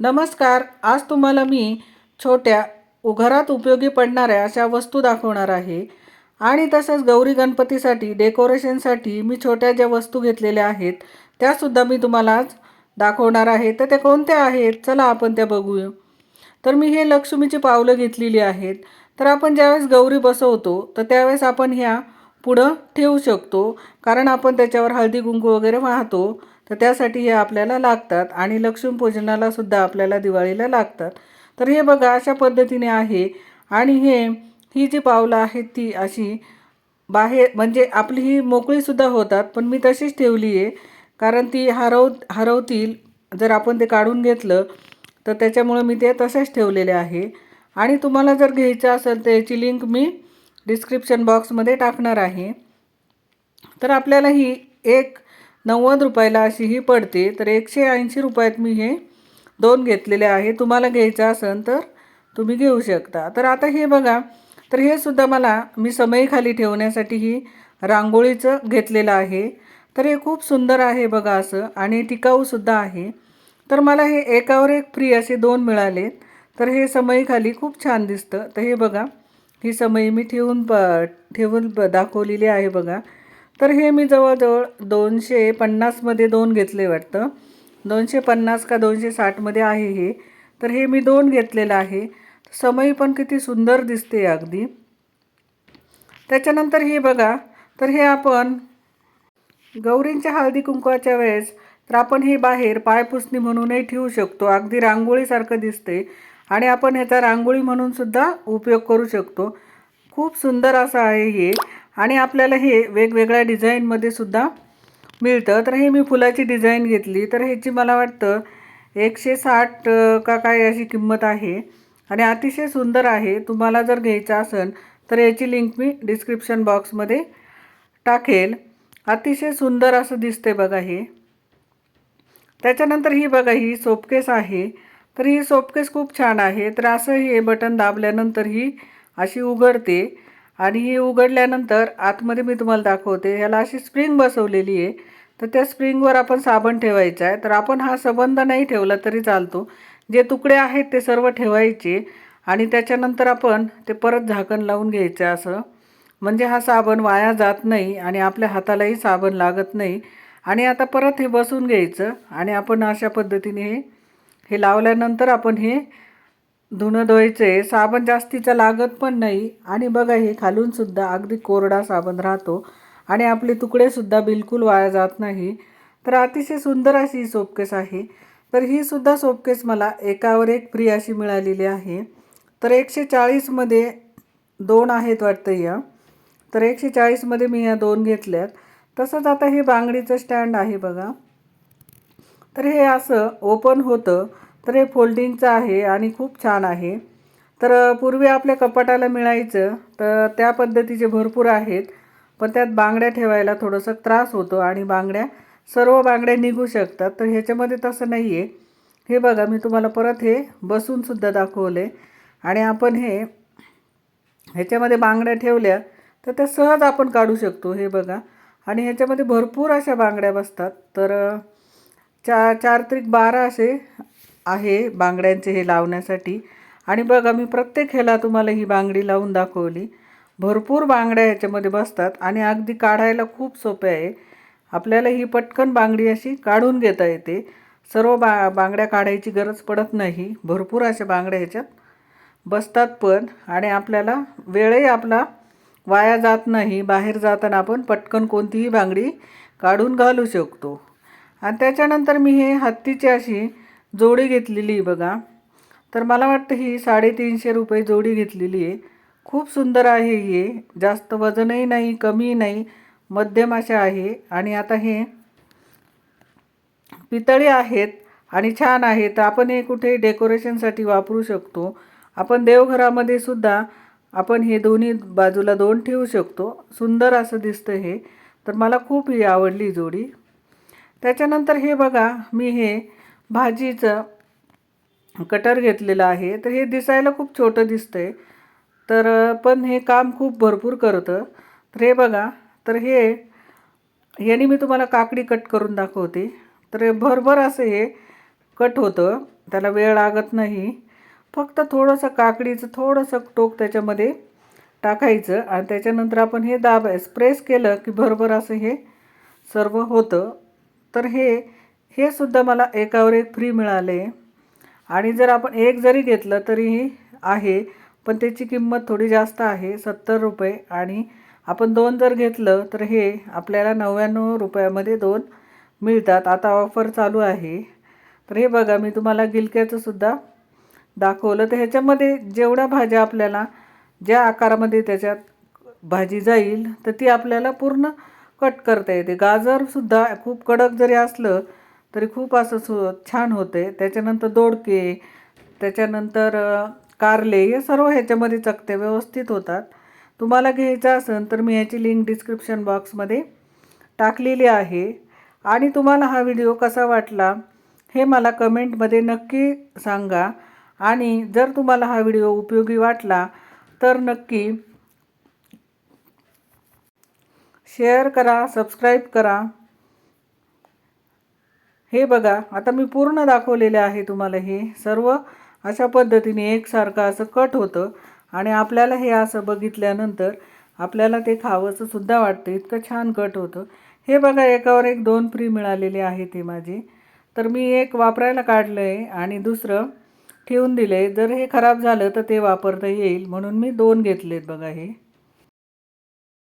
नमस्कार आज तुम्हाला मी छोट्या घरात उपयोगी पडणाऱ्या अशा वस्तू दाखवणार आहे. आणि तसंच गौरी गणपतीसाठी डेकोरेशनसाठी मी छोट्या ज्या वस्तू घेतलेल्या आहेत त्यासुद्धा मी तुम्हाला आज दाखवणार आहे. तर त्या कोणत्या आहेत? चला आपण त्या बघूया. तर मी हे लक्ष्मीची पावलं घेतलेली आहेत. तर आपण ज्यावेळेस गौरी बसवतो तर त्यावेळेस आपण ह्या पुढं ठेवू शकतो. कारण आपण त्याच्यावर हळदी कुंकू वगैरे वाहतो. तर त्यासाठी हे आपल्याला लागतात. आणि लक्ष्मीपूजनाला सुद्धा आपल्याला दिवाळीला लागतात. तर हे बघा अशा पद्धतीने आहे. आणि हे ही जी पावलं आहेत ती अशी बाहेर म्हणजे आपली ही मोकळीसुद्धा होतात पण मी तशीच ठेवली आहे. कारण ती हरव हरवतील जर आपण ते काढून घेतलं तर त्याच्यामुळं मी ते तसेच ठेवलेले आहे. आणि तुम्हाला जर घ्यायचं असेल तर याची लिंक मी डिस्क्रिप्शन बॉक्समध्ये टाकणार आहे. तर आपल्याला ही एक नव्वद रुपयाला अशी ही पडते. तर एकशे ऐंशी रुपयात मी हे दोन घेतलेले आहे. तुम्हाला घ्यायचं असेल तर तुम्ही घेऊ शकता. तर आता हे बघा. तर हे सुद्धा मला मी समईखाली ठेवण्यासाठी ही रांगोळीचं घेतलेलं आहे. तर हे खूप सुंदर आहे बघा असं. आणि टिकाऊसुद्धा आहे. तर मला हे एकावर एक फ्री असे दोन मिळाले तर हे समईखाली खूप छान दिसतं. तर हे बघा. ही समई मी ठेवून प ठेवून दाखवलेली आहे बघा. तर हे मी जवळजवळ दोनशे पन्नासमध्ये दोन घेतले वाटतं. दोनशे पन्नास का दोनशे साठमध्ये आहे हे. तर हे मी दोन घेतलेलं आहे. समई पण किती सुंदर दिसते अगदी. त्याच्यानंतर हे बघा. तर हे आपण गौरींच्या हळदी कुंकवाच्या वेळेस तर आपण हे बाहेर पायपुसणी म्हणूनही ठेवू शकतो. अगदी रांगोळीसारखं दिसते. आणि आपण ह्याचा रांगोळी म्हणून सुद्धा उपयोग करू शकतो. खूप सुंदर असं आहे हे. आणि आपल्याला हे वेगवेगळ्या डिझाईनमध्ये सुद्धा मिळतं. तर हे मी फुलाची डिझाईन घेतली. तर ह्याची मला वाटतं एकशे साठ का काय अशी किंमत आहे. आणि अतिशय सुंदर आहे. तुम्हाला जर घ्यायचं असेल तर याची लिंक मी डिस्क्रिप्शन बॉक्समध्ये टाकेल. अतिशय सुंदर असं दिसते बघा हे. त्याच्यानंतर ही बघा ही सोपकेस आहे. तर ही सोपकेस खूप छान आहे. तर असं हे बटन दाबल्यानंतर ही अशी उघडते. आणि ही उघडल्यानंतर आतमध्ये मी तुम्हाला दाखवते ह्याला अशी स्प्रिंग बसवलेली आहे. तर त्या स्प्रिंगवर आपण साबण ठेवायचा आहे. तर आपण हा संबंध नाही ठेवला तरी चालतो. जे तुकडे आहेत ते सर्व ठेवायचे आणि त्याच्यानंतर आपण ते परत झाकण लावून घ्यायचं असं. म्हणजे हा साबण वाया जात नाही आणि आपल्या हातालाही साबण लागत नाही. आणि आता परत हे बसून घ्यायचं आणि आपण अशा पद्धतीने हे हे लावल्यानंतर आपण हे धुणं धुवायचे साबण जास्तीचा लागत पण नाही. आणि बघा हे खालूनसुद्धा अगदी कोरडा साबण राहतो आणि आपले तुकडेसुद्धा बिलकुल वाया जात नाही. तर अतिशय सुंदर अशी ही सोपकेस आहे. तर ही सुद्धा सोपकेस मला एकावर एक फ्री अशी मिळालेली आहे. तर एकशे चाळीसमध्ये दोन आहेत वाटतं या. तर एकशे चाळीसमध्ये मी या दोन घेतल्यात. तसंच आता हे बांगडीचं स्टँड आहे बघा. तर हे असं ओपन होतं. तर हे फोल्डिंगचं आहे आणि खूप छान आहे. तर पूर्वी आपल्या कपाटाला मिळायचं तर त्या पद्धतीचे भरपूर आहेत पण त्यात बांगड्या ठेवायला थोडंसं त्रास होतो आणि बांगड्या सर्व बांगड्या निघू शकतात. तर ह्याच्यामध्ये तसं नाही आहे हे बघा मी तुम्हाला परत हे बसूनसुद्धा दाखवले. आणि आपण हे ह्याच्यामध्ये बांगड्या ठेवल्या तर त्या सहज आपण काढू शकतो हे बघा. आणि ह्याच्यामध्ये भरपूर अशा बांगड्या बसतात. तर चा चार त्रिक बारा असे आहे बांगड्यांचे हे लावण्यासाठी. आणि बघा मी प्रत्येक ह्याला तुम्हाला ही बांगडी लावून दाखवली. भरपूर बांगड्या ह्याच्यामध्ये बसतात आणि अगदी काढायला खूप सोपे आहे. आपल्याला ही पटकन बांगडी अशी काढून घेता येते. सर्व बा बांगड्या काढायची गरज पडत नाही. भरपूर अशा बांगड्या ह्याच्यात बसतात पण. आणि आपल्याला वेळही आपला वाया जात नाही. बाहेर जाताना आपण पटकन कोणतीही बांगडी काढून घालू शकतो. आणि त्याच्यानंतर मी हे हत्तीची अशी जोडी घेतलेली आहे बघा. तर मला वाटतं ही साडेतीनशे रुपये जोडी घेतलेली आहे. खूप सुंदर आहे हे. जास्त वजनही नाही कमी नाही. मध्यम अशा आहे. आणि आता हे पितळी आहेत आणि छान आहेत तर आपण हे कुठे डेकोरेशनसाठी वापरू शकतो. आपण देवघरामध्ये सुद्धा आपण हे दोन्ही बाजूला दोन ठेवू शकतो. सुंदर असं दिसतं हे. तर मला खूप ही आवडली जोडी. त्याच्यानंतर हे बघा मी हे भाजीचं कटर घेतलेलं आहे. तर हे दिसायला खूप छोटं दिसतंय. तर पण हे काम खूप भरपूर करतं. तर हे बघा. तर हे याने मी तुम्हाला काकडी कट करून दाखवते. तर भरभर असं हे कट होतं. त्याला वेळ लागत नाही. फक्त थोडंसं काकडीचं थोडंसं टोक त्याच्यामध्ये टाकायचं आणि त्याच्यानंतर आपण हे दाब प्रेस केलं की भरभर असं हे सर्व होतं. तर हे हे सुद्धा मला एकावर एक फ्री मिळाले. आणि जर आपण एक जरी घेतलं तरीही आहे पण त्याची किंमत थोडी जास्त आहे सत्तर रुपये. आणि आपण दोन जर घेतलं तर हे आपल्याला नव्याण्णव रुपयामध्ये दोन मिळतात. आता ऑफर चालू आहे. तर हे बघा मी तुम्हाला गिलक्याचं सुद्धा दाखवलं. तर ह्याच्यामध्ये जेवढ्या भाज्या आपल्याला ज्या आकारामध्ये त्याच्यात भाजी जाईल तर ती आपल्याला पूर्ण कट करता येते. गाजरसुद्धा खूप कडक जरी असलं तरी खूप असं सु छान होते. त्याच्यानंतर दोडके त्याच्यानंतर कारले हे सर्व ह्याच्यामध्ये चकते व्यवस्थित होतात. तुम्हाला घ्यायचं असेल तर मी ह्याची लिंक डिस्क्रिप्शन बॉक्समध्ये टाकलेली आहे. आणि तुम्हाला हा व्हिडिओ कसा वाटला हे मला कमेंटमध्ये नक्की सांगा. आणि जर तुम्हाला हा व्हिडिओ उपयोगी वाटला तर नक्की शेअर करा सबस्क्राईब करा. हे बघा आता मी पूर्ण दाखवलेले आहे तुम्हाला हे सर्व. अशा पद्धतीने एकसारखं असं कट होतं आणि आपल्याला हे असं बघितल्यानंतर आपल्याला ते खावंसं सुद्धा वाटतं इतकं छान कट होतं. हे बघा एकावर एक दोन फ्री मिळालेले आहे ते माझे. तर मी एक वापरायला काढलं आहे आणि दुसरं ठेवून दिलं आहे जर हे खराब झालं तर ते वापरता येईल म्हणून मी दोन घेतलेत बघा हे.